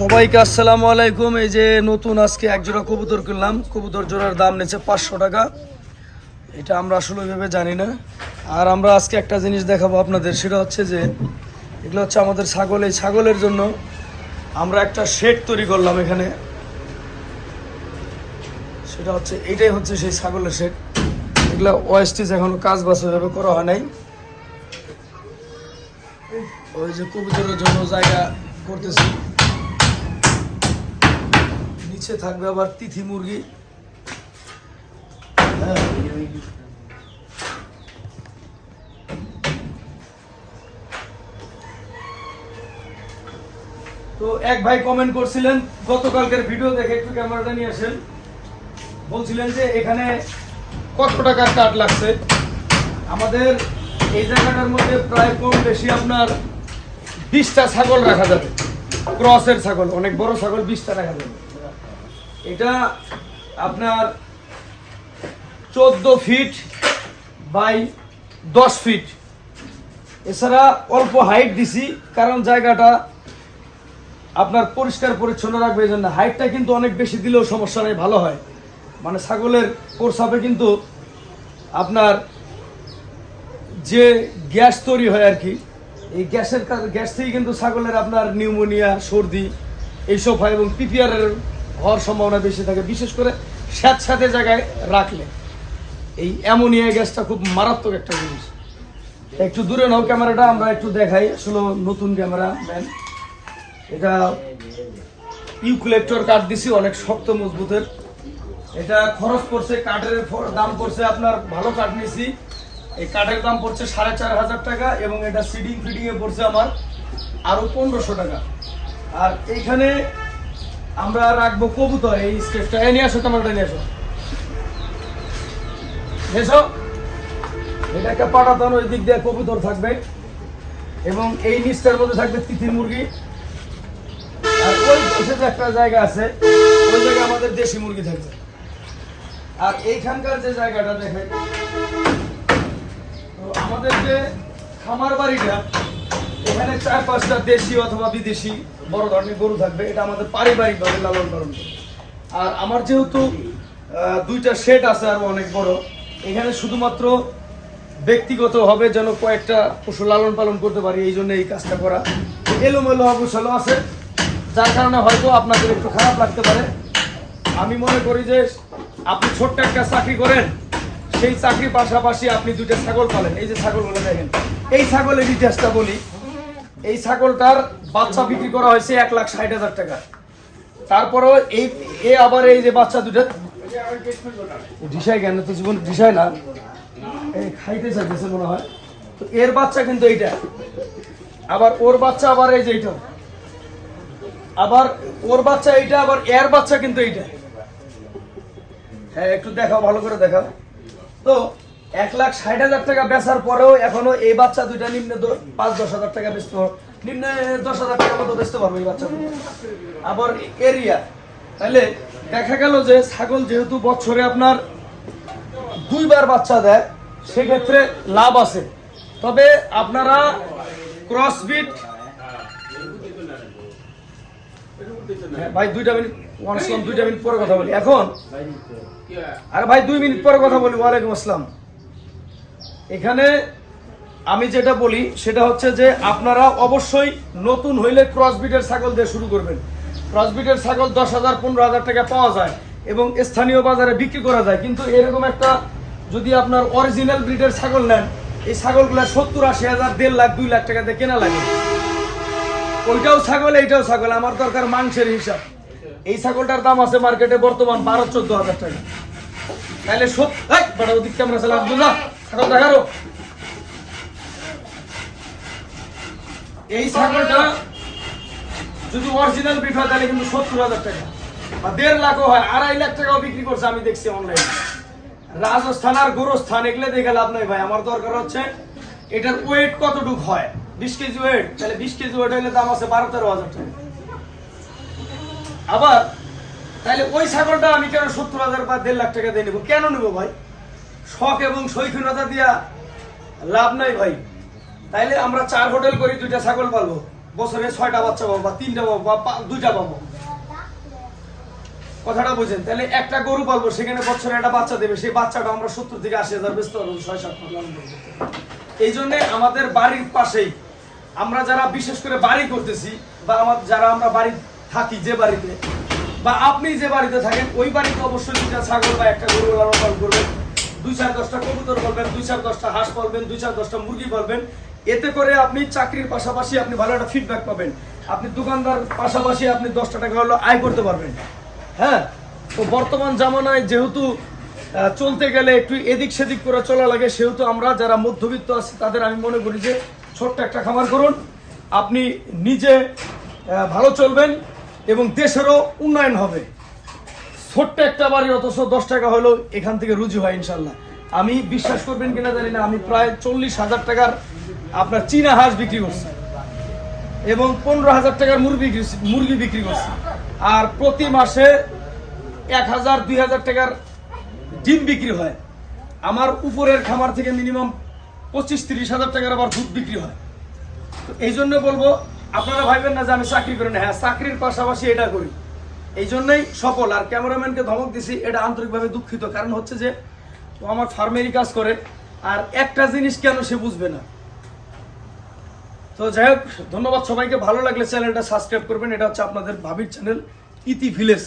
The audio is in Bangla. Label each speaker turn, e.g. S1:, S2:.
S1: সবাইকে আসসালামু আলাইকুম। এই যে নতুন আজকে এক জোড়া কবুতর কিনলাম। কবুতর জোড়ার দাম নিচ্ছে পাঁচশো টাকা। এটা আমরা আসলে ওইভাবে জানি না। আর আমরা আজকে একটা জিনিস দেখাবো আপনাদের, সেটা হচ্ছে যে এগুলো হচ্ছে আমাদের ছাগল। এই ছাগলের জন্য আমরা একটা শেড তৈরি করলাম এখানে। সেটা হচ্ছে এটাই হচ্ছে সেই ছাগলের শেড। এগুলো ওয়েস্টিজ এখনও কাজ বাস ওইভাবে করা হয় নাই। ওই যে কবুতরের জন্য জায়গা করতেছি। নিচে থাকবে আবার তিথি মুরগি। হ্যাঁ। তো এক ভাই কমেন্ট করছিলেন, গতকালকের ভিডিও দেখে একটু ক্যামেরাটা নিয়ে আসেন। বলছিলেন যে এখানে কত টাকার কাঠ লাগছে? আমাদের এই জায়গাটার মধ্যে প্রায় কম বেশি আপনার বিশটা ছাগল রাখা যাবে। ক্রসের ছাগল, অনেক বড় ছাগল বিশটা রাখা যাবে। এটা আপনার চোদ্দ ফিট বাই দশ ফিট এছাড়া অল্প হাইট দিছি, কারণ জায়গাটা আপনার পরিষ্কার পরিচ্ছন্ন রাখবে এই জন্য। হাইটটা কিন্তু অনেক বেশি দিলেও সমস্যা নেই, ভালো হয়। মানে ছাগলের কোর্সাপে কিন্তু আপনার যে গ্যাস তৈরি হয় আর কি, এই গ্যাসের গ্যাস থেকে কিন্তু ছাগলের আপনার নিউমোনিয়া, সর্দি, এইসব হয় এবং পিপিআরের হওয়ার সম্ভাবনা বেশি থাকে, বিশেষ করে স্যাঁতস্যাঁতে জায়গায় রাখলে। এই অ্যামোনিয়া গ্যাসটা খুব মারাত্মক একটা জিনিস। একটু দূরে নাও ক্যামেরাটা, আমরা একটু দেখাই। আসলে নতুন ক্যামেরা ম্যান। এটা ইউকুলেক্টর কাঠ দিছি, অনেক শক্ত, মজবুতের। এটা খরচ পড়ছে, কাঠের দাম পড়ছে আপনার ভালো কাঠ নিছি। এই কাঠের দাম পড়ছে সাড়ে চার হাজার টাকা এবং এটা সিডিং ফিডিংয়ে পড়ছে আমার আরও পনেরোশো টাকা। আর এইখানে আমরা রাখব কবুতর এই স্কেপটা এ নিয়ে আসো তোমারটা নিয়ে আসো। এসো এটা ওই দিক দিয়ে কবুতর থাকবে। এবং এই নিচটার মধ্যে থাকবে তিথি মুরগি। আর ওই পাশে যে একটা জায়গা আছে, ওই জায়গায় আমাদের দেশি মুরগি থাকবে। আর এইখানকার যে জায়গাটা দেখে তো আমাদের যে খামার বাড়িটা, এখানে চার পাঁচটা দেশি অথবা বিদেশি বড় ধরনের গরু থাকবে, এটা আমাদের পারিবারিকভাবে লালন পালন। আর আমার যেহেতু দুইটা শেড আছে আর অনেক বড়, এখানে শুধুমাত্র ব্যক্তিগত হবে যেন কয়েকটা পশু লালন পালন করতে পারি, এই জন্য এই কাজটা করা। এলোমেলো অবসলো আছে, যার কারণে হয়তো আপনাদের একটু খারাপ লাগতে পারে। আমি মনে করি যে আপনি ছোট্ট একটা চাকরি করেন, সেই চাকরির পাশাপাশি আপনি দুইটা ছাগল পালেন। এই যে ছাগলগুলো দেখেন, এই ছাগলের ইতিহাসটা বলি। এই ছাগলটার বাচ্চা বিক্রি করা হয়েছে এক লাখ ষাট হাজার টাকা। তারপরেও এই, এ আবার এই যে বাচ্চা দুটো ঢিসাই কেন? তো জীবন ঢিসাই না। এই খাইতে চাইতেছে মনে হয়। তো এর বাচ্চা কিন্তু এইটা। আবার ওর বাচ্চা আবার এই যে এইটা। আবার ওর বাচ্চা এইটা, আবার এর বাচ্চা কিন্তু এইটা। হ্যাঁ একটু দেখাও, ভালো করে দেখাও। তো এক লাখ ষাট হাজার টাকা বেচার পরেও এখনও এই বাচ্চা দুইটা নিম্নে পাঁচ, দশ হাজার টাকা বেচতে নিম্নে দশ হাজার টাকা মতো বেচতে পারব এই বাচ্চা আবার এরিয়া। তাহলে দেখা গেল যে ছাগল যেহেতু বছরে আপনার দুইবার বাচ্চা দেয় সেক্ষেত্রে লাভ আছে। তবে আপনারা ক্রসবিট হ্যাঁ, ভাই দুইটা মিনিট আসলাম দুইটা মিনিট পরে কথা বলি। এখন আরে ভাই দুই মিনিট পরে কথা বলি। ওয়ালাইকুম আসসালাম। এখানে আমি যেটা বলি সেটা হচ্ছে যে আপনারা অবশ্যই নতুন হইলে ক্রসবিটের ছাগল দিয়ে শুরু করবেন। ক্রসবিটের ছাগল দশ হাজার পনেরো হাজার টাকা পাওয়া যায় এবং স্থানীয় বাজারে বিক্রি করা যায়। কিন্তু এরকম একটা যদি আপনার অরিজিনাল ব্রিডের ছাগল নেন এই ছাগলগুলো সত্তর আশি হাজার দেড় লাখ দুই লাখ টাকা দিয়ে কেনা লাগে। ওইটাও ছাগল এইটাও ছাগল আমার দরকার মাংসের হিসাব। এই ছাগলটার দাম আছে মার্কেটে বর্তমান বারো চোদ্দ হাজার টাকা। তাহলে সত এই, বড় ওদিক ক্যামেরা ছাগল দেখারো এই ছাগলটা যদি অরিজিনাল বিট হয়, তাহলে কিন্তু সত্তর হাজার টাকা। বা দেড় লাখও হয়, আড়াই লাখ টাকাও বিক্রি করছে, আমি দেখছি অনলাইনে রাজস্থান আর গোরস্থান, এগুলো দেখে লাভ নাই ভাই। আমার দরকার হচ্ছে, এটার ওয়েট কতটুক হয়? বিশ কেজি ওয়েট তাহলে বিশ কেজি ওয়েট হলে দাম আছে বারো তেরো হাজার টাকা। আবার, তাহলে ওই ছাগলটা আমি কেন সত্তর হাজার বা দেড় লাখ টাকা দিয়ে নেব? কেন নেব ভাই? শখ এবং শৈখিনতা দিয়া লাভ নাই ভাই। তাইলে আমরা চার হোটেল করি, দুইটা ছাগল পালবো। বছরে ছয়টা বাচ্চা পাবো বা তিনটা পাবো বা দুইটা পাবো। কথাটা বুঝেন? তাহলে একটা গরু পালবো, সেখানে বছরে একটা বাচ্চা দেবে। সেই বাচ্চাটা আমরা সত্তর থেকে আশি হাজার বেচতে পারব, ছয়, সাত এই জন্য আমাদের বাড়ির পাশেই আমরা যারা বিশেষ করে বাড়ি করতেছি বা আমার যারা আমরা বাড়ি থাকি যে বাড়িতে, বা আপনি যে বাড়িতে থাকেন, ওই বাড়িতে অবশ্যই দুইটা ছাগল বা একটা গরু লালন পালন করবেন। দুই চার দশটা কবুতর বলবেন দুই চার দশটা হাঁস পালবেন, দুই চার দশটা মুরগি পালবেন। এতে করে আপনি চাকরির পাশাপাশি আপনি ভালো একটা ফিডব্যাক পাবেন। আপনি দোকানদার পাশাপাশি আপনি দশটা টাকা হলো আয় করতে পারবেন। হ্যাঁ? তো বর্তমান জামানায় যেহেতু চলতে গেলে একটু এদিক সেদিক করে চলা লাগে, সেহেতু আমরা যারা মধ্যবিত্ত আছি, তাদের আমি মনে করি যে ছোট্ট একটা খামার করুন। আপনি নিজে ভালো চলবেন এবং দেশেরও উন্নয়ন হবে। ছোট্ট একটা বাড়ি অথচ দশ টাকা হলো এখান থেকে রুজি হয় ইনশাল্লাহ। আমি বিশ্বাস করবেন কিনা জানি না, আমি প্রায় চল্লিশ হাজার টাকার আপনার চীনা হাঁস বিক্রি করছে। এবং পনেরো হাজার টাকার মুরগি মুরগি বিক্রি করছি। আর প্রতি মাসে এক হাজার, দুই হাজার টাকার ডিম বিক্রি হয়। আমার উপরের খামার থেকে মিনিমাম পঁচিশ, তিরিশ হাজার টাকার আবার দুধ বিক্রি হয়। তো এই জন্য বলব, আপনারা ভাববেন না যে আমি চাকরি করি না। হ্যাঁ চাকরির পাশাপাশি এটা করি। এই জন্যই সফল। আর ক্যামেরাম্যানকে ধমক দিছি, এটা আন্তরিকভাবে দুঃখিত। কারণ হচ্ছে যে, ও আমার ফার্মেরই কাজ করে। আর একটা জিনিস কেন সে বুঝবে না? তো যাই হোক, ধন্যবাদ সবাইকে। ভালো লাগলে চ্যানেলটা সাবস্ক্রাইব করবেন। এটা হচ্ছে আপনাদের ভাবির চ্যানেল, ইতি ভিলেজ।